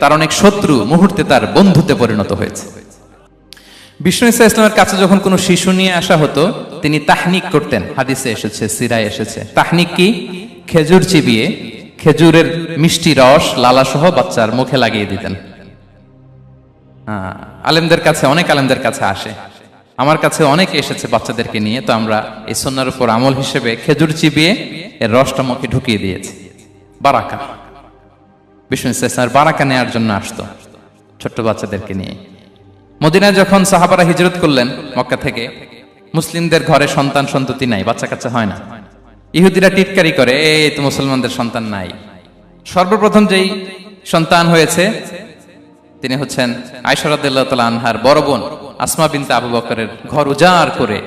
তার অনেক শত্রু মুহূর্তে তার বন্ধুতে পরিণত হয়েছে। বিষ্ণু ইসা ইসলামের কাছে যখন কোনো শিশু নিয়ে আসা হতো, তিনি তাহনিক করতেন। হাদিসে এসেছে, সিরায় এসেছে। তাহনিক কি? খেজুর চিবিয়ে খেজুরের মিষ্টি রস, লালাসহ বাচ্চার মুখে লাগিয়ে দিতেন। আলেমদের কাছে, অনেক আলেমদের কাছে আসে। আমার কাছে অনেকে এসেছে বাচ্চাদেরকে নিয়ে, তো আমরা এই সন্ন্যার উপর আমল হিসেবে খেজুর চিবিয়ে এর রসটা মুখে ঢুকিয়ে দিয়েছি। বারাকা। বিষ্ণু ইসলামের বারাকা নেওয়ার জন্য আসতো, ছোট্ট বাচ্চাদেরকে নিয়ে। মদিনায় যখন সাহাবারা হিজরত করলেন, মক্কা থেকে, মুসলিমদের ঘরে সন্তান সন্ততি নাই, বাচ্চা কাচ্চা হয় না। ইহুদিরা টিটকারি করে এই তো মুসলমানদের সন্তান নাই। সর্বপ্রথম যেই সন্তান হয়েছে, তিনি হচ্ছেন আয়সরাদ্দাল্লাহ আনহার বড় বোন, আসমা বিনতে আবু বকরের ঘর উজাড় করে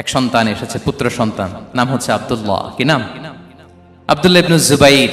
এক সন্তান এসেছে, পুত্র সন্তান, নাম হচ্ছে আব্দুল্লাহ। কি নাম? আব্দুল্লাহ ইবনু জুবাইর।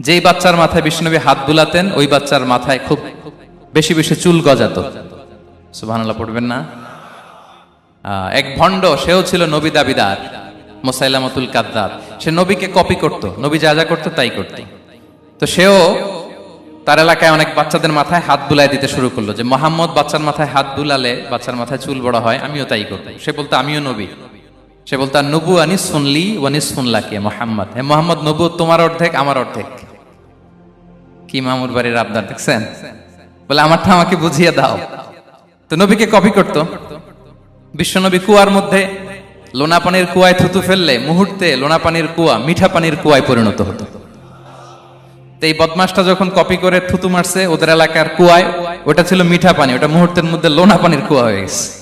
যেই বাচ্চার মাথায় বিষ্ণুনবী হাত বুলাতেন ওই বাচ্চার মাথায় খুব বেশি বেশি চুল গজাত। সুবহানাল্লাহ, পড়বেন না? এক ভণ্ড, সেও ছিল নবী দাবিদার, মোসাইলামতুল কাদ্দাব। সে নবীকে কপি করত, নবী যা যা করতো তাই করত। তো সেও তার এলাকায় অনেক বাচ্চাদের মাথায় হাত বুলাই দিতে শুরু করল যে, মোহাম্মদ বাচ্চার মাথায় হাত বুলালে বাচ্চার মাথায় চুল বড় হয়, আমিও তাই করব। সে বলতো, আমিও নবী। সে বলতো আর নবু আনি শুনলি ওয়ানিস শুনলা কে মোহাম্মদ। হে মোহাম্মদ নবু তোমার অর্ধেক, আমার অর্ধেক। কি মামুর বাড়ির আবদার, দেখছেন? বলে, আমারটা আমাকে বুঝিয়ে দাও। তো নবীকে কপি করতো। বিশ্বনবী কুয়ার মধ্যে লোনা পানির কুয়ায় থুতু ফেললে মুহূর্তে লোনা পানির কুয়া মিঠা পানির কুয়ায় পরিণত হতো। তো এই বদমাসটা যখন কপি করে থুতু মারছে, ওদের এলাকার কুয়ায়, ওটা ছিল মিঠা পানি, ওটা মুহূর্তের মধ্যে লোনা পানির কুয়া হয়ে গেছে।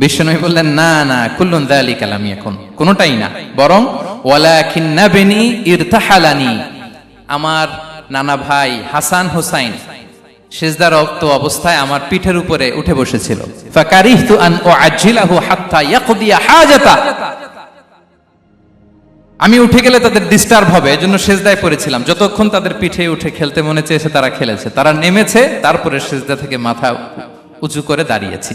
বিশ্বনবী বললেন, না না, কুল্লুন দালি কালামি এখন কোনোটাই না। বরং ইরতাহালানি। আমার নানা ভাই হাসান হোসাইন অবস্থায় আমার পিঠের উপরে উঠে বসেছিল। ফাকারিহতু আন হাত্তা ইয়াকদিয়া হাজাতা। আমি উঠে গেলে তাদের ডিস্টার্ব হবে, এজন্য সেজদায় পড়েছিলাম। যতক্ষণ তাদের পিঠে উঠে খেলতে মনে চেয়েছে, তারা খেলেছে। তারা নেমেছে, তারপরে সেজদা থেকে মাথা উঁচু করে দাঁড়িয়েছি।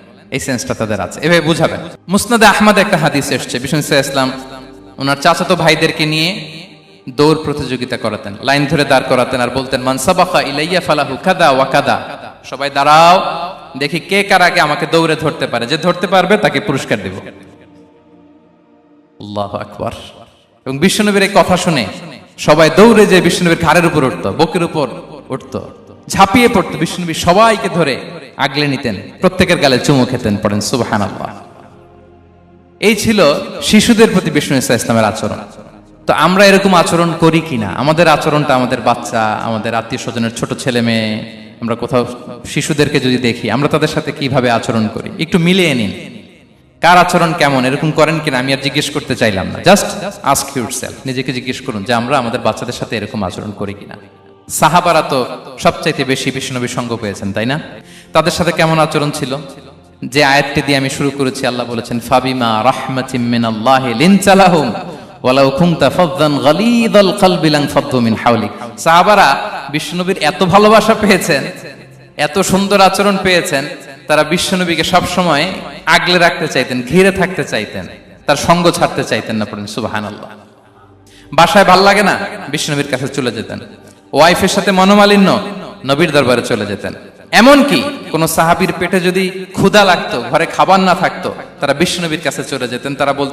এই সেন্সটা তাদের আছে। এভাবে বুঝাবেন। মুসনাদে আহমদ একটা হাদিস এসছে, বিষ্ণু ইসলাম ওনার চাচাতো ভাইদেরকে নিয়ে দৌড় প্রতিযোগিতা করাতেন, লাইন ধরে দাঁড় করাতেন আর বলতেন মানসাবাখা ইলাইয়া ফালাহু কাদা ওয়া কাদা। সবাই, দাঁড়াও, দেখি কে কার আগে আমাকে দৌড়ে ধরতে পারে। যে ধরতে পারবে তাকে পুরস্কার দেব। আল্লাহ আকবার। এবং বিষ্ণুনবীর এই কথা শুনে সবাই দৌড়ে যে বিষ্ণুনবীর ঘাড়ের উপর উঠতো, বকের উপর উঠতো, ঝাঁপিয়ে পড়তো। বিষ্ণুনবী সবাইকে ধরে আগলে নিতেন, প্রত্যেকের গালে চুমু খেতেন, পড়েন সুবাহান এই ছিল শিশুদের প্রতি বিষ্ণু ইসা ইসলামের আচরণ। তো আমরা এরকম আচরণ করি কিনা? আমাদের আচরণটা আমাদের বাচ্চা, আমাদের আত্মীয় স্বজনের ছোট ছেলে মেয়ে, আমরা কোথাও শিশুদেরকে যদি দেখি, আমরা তাদের সাথে কীভাবে আচরণ করি? একটু মিলিয়ে নিন। কার আচরণ কেমন? এরকম করেন কিনা? আমি আর জিজ্ঞেস করতে চাইলাম না। জাস্ট আস্ক ইউরসেলফ নিজেকে জিজ্ঞেস করুন যে আমরা আমাদের বাচ্চাদের সাথে এরকম আচরণ করি কিনা? সাহাবারা তো সবচাইতে বেশি বিষ্ণুনবীর সঙ্গ পেয়েছেন, তাই না? তাদের সাথে কেমন আচরণ ছিল? যে আয়াতটি দিয়ে আমি শুরু করেছি, আল্লাহ বলেছেন, ফাবিমা রাহমাতিম মিনাল্লাহি লিনচালাহুম ওয়ালাউ কুনতা ফাদদান গালিদাল কলবি লান ফাদ্দু মিন হাওলিক। সাহাবারা বিষ্ণুনবীর এত ভালোবাসা পেয়েছেন, এত সুন্দর আচরণ পেয়েছেন, তারা বিশ্বনবীকে সব সময় আগলে রাখতে চাইতেন, ঘিরে থাকতে চাইতেন, তার সঙ্গ ছাড়তে চাইতেন না পড়েন সুবাহান আল্লাহ বাসায় ভালো লাগে না? বিষ্ণনবীর কাছে চলে যেতেন। ওয়াইফের সাথে মনোমালিন্য, নবীর দরবারে চলে যেতেন। এমনকি কোন সাহাবির পেটে যদি ক্ষুধা লাগতো, ঘরে খাবার না থাকতো, তারা বিষ্ণনবীর কাছে চলে যেতেন, তারা বলতেন